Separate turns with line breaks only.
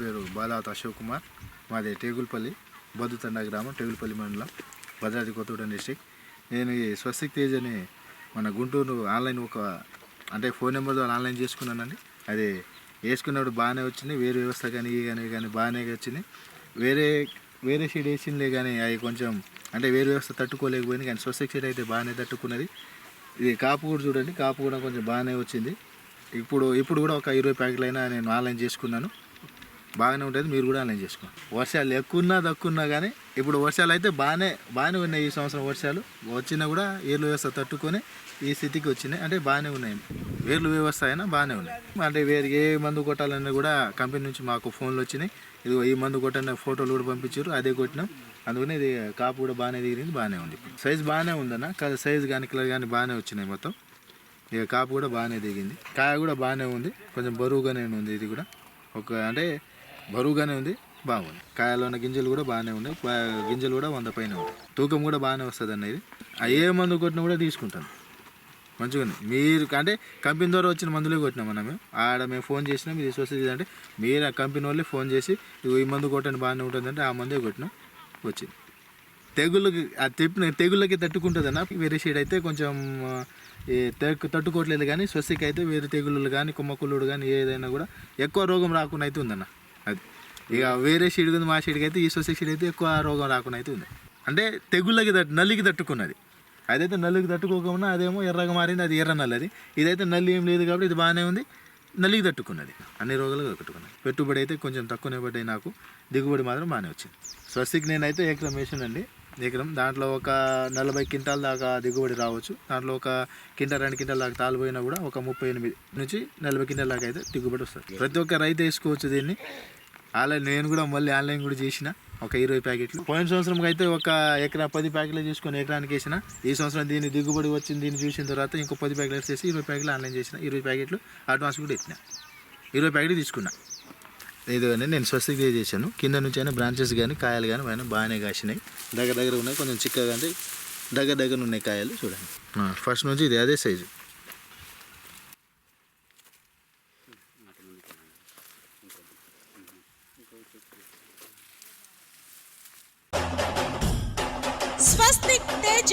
పేరు బాలాత్ అశోక్ కుమార్. మాది టేగులపల్లి బదుతండ గ్రామం టేగులపల్లి మండలం భద్రాద్రి కొత్తగూడెం డిస్టిక్. నేను ఈ స్వస్తిక్ తేజ్ అని మన గుంటూరు ఆన్లైన్ ఒక అంటే ఫోన్ నెంబర్ ద్వారా ఆన్లైన్ చేసుకున్నానండి. అది వేసుకున్నప్పుడు బాగానే వచ్చింది వేరే వ్యవస్థ కానీ ఇవి కానీ కానీ బాగానే వచ్చింది. వేరే వేరే షీట్ వేసిందే కానీ అవి కొంచెం అంటే వేరే వ్యవస్థ తట్టుకోలేకపోయింది కానీ స్వస్తిక్ షీడ్ అయితే బాగానే తట్టుకున్నది. ఇది కాపు కూడా చూడండి కాపు కూడా కొంచెం బాగానే వచ్చింది. ఇప్పుడు ఇప్పుడు కూడా ఒక ఇరవై ప్యాకెట్లు అయినా నేను ఆన్లైన్ చేసుకున్నాను. బాగానే ఉంటుంది మీరు కూడా ఆన్లైన్ చేసుకోండి. వర్షాలు ఎక్కువన్నా తక్కువన్నా కానీ ఇప్పుడు వర్షాలు అయితే బాగానే బాగానే ఉన్నాయి ఈ సంవత్సరం వర్షాలు. వచ్చినా కూడా ఏర్లు వ్యవస్థ తట్టుకొని ఈ స్థితికి వచ్చినాయి. అంటే బాగానే ఉన్నాయి. వేర్లు వ్యవస్థ అయినా బాగానే ఉన్నాయి. అంటే వేరే ఏ మందు కొట్టాలన్నా కూడా కంపెనీ నుంచి మాకు ఫోన్లు వచ్చినాయి. ఇది ఈ మందు కొట్టని ఫోటోలు కూడా పంపించారు అదే కొట్టినాం. అందుకని ఇది కాపు కూడా బాగానే దిగింది బాగానే ఉంది సైజ్ బాగానే ఉందన్న కాదు సైజ్ కానీ కలర్ కానీ బాగానే వచ్చినాయి మొత్తం. ఇక కాపు కూడా బాగానే దిగింది కాయ కూడా బాగానే ఉంది. కొంచెం బరువుగానే ఉంది ఇది కూడా. ఒక అంటే బరువుగానే ఉంది బాగుంది. కాయలో ఉన్న గింజలు కూడా బాగానే ఉన్నాయి. గింజలు కూడా వంద పైన ఉన్నాయి. తూకం కూడా బాగానే వస్తుంది అన్న ఇది. ఆ ఏ మందు కొట్టినా కూడా తీసుకుంటాను. మంచిగా ఉంది మీరు అంటే కంపెనీ ద్వారా వచ్చిన మందులే కొట్టినాం మనం మేము. ఆడ మేము ఫోన్ చేసినాం ఇది సొసైటీ అంటే మీరు ఆ కంపెనీ వాళ్ళే ఫోన్ చేసి ఈ మందు కొట్టండి బాగానే ఉంటుందంటే ఆ మందే కొట్టినాం. వచ్చింది. తెగుళ్ళకి ఆ తెప్పిన తెగుళ్ళకి తట్టుకుంటుందన్న. వేరే షేడ్ అయితే కొంచెం ఈ తట్టుకోవట్లేదు కానీ స్వస్తికి అయితే వేరే తెగుళ్ళు కానీ కుమ్మకుళ్ళుడు కానీ ఏదైనా కూడా ఎక్కువ రోగం రాకుండా అయితే ఉందన్న. అది. ఇక వేరే షీడ్ ఉంది మా షీడ్కి అయితే ఈ సొసైటీ షీడ్ అయితే ఎక్కువ రోగం రాకుండా అయితే ఉంది. అంటే తెగుళ్ళకి తట్టు నల్లికి తట్టుకున్నది. అదైతే నల్లికి తట్టుకోకుండా అదేమో ఎర్రగా మారింది అది ఎర్ర నల్లది. ఇదైతే నల్లి ఏం లేదు కాబట్టి ఇది బాగానే ఉంది. నల్లికి తట్టుకున్నది. అన్ని రోగాలు తట్టుకున్నది. పెట్టుబడి అయితే కొంచెం తక్కువనే పడ్డాయి నాకు. దిగుబడి మాత్రం బాగానే వచ్చింది. స్వస్తికి నేనైతే ఎకరం వేసానండి ఎకరం. దాంట్లో ఒక నలభై క్వింటాల దాకా దిగుబడి రావచ్చు. దాంట్లో ఒక కింటా రెండు క్వింటాల దాకా తాలు పోయినా కూడా ఒక ముప్పై ఎనిమిది నుంచి నలభై క్వింటాల దాకా అయితే దిగుబడి వస్తుంది. ప్రతి ఒక్క రైతు వేసుకోవచ్చు దీన్ని. ఆన్లైన్ నేను కూడా మళ్ళీ ఆన్లైన్ కూడా చేసిన ఒక ఇరవై ప్యాకెట్లు. పోయిన సంవత్సరం అయితే ఒక ఎకరా పది ప్యాకెట్లు తీసుకొని ఎకరానికి వేసిన. ఈ సంవత్సరం దీని దిగుబడి వచ్చింది దీన్ని చూసిన తర్వాత ఇంకో పది ప్యాకెట్లు వేసేసి ఇరవై ప్యాకెట్లు ఆన్లైన్ చేసిన. ఇరవై ప్యాకెట్లు అడ్వాన్స్ కూడా ఎత్తిన ఇరవై ప్యాకెట్లు తీసుకున్నా. ఇది అని నేను స్వస్తిక్ చేశాను కింద నుంచి అయినా బ్రాంచెస్ కానీ కాయలు కానీ పైన బాగానే కాసినాయి. దగ్గర దగ్గర ఉన్నాయి కొంచెం చిక్కగా అంటే దగ్గర దగ్గర ఉన్నాయి కాయలు చూడండి. ఫస్ట్ నుంచి ఇది అదే సైజు
స్వస్తిక్ తేజ.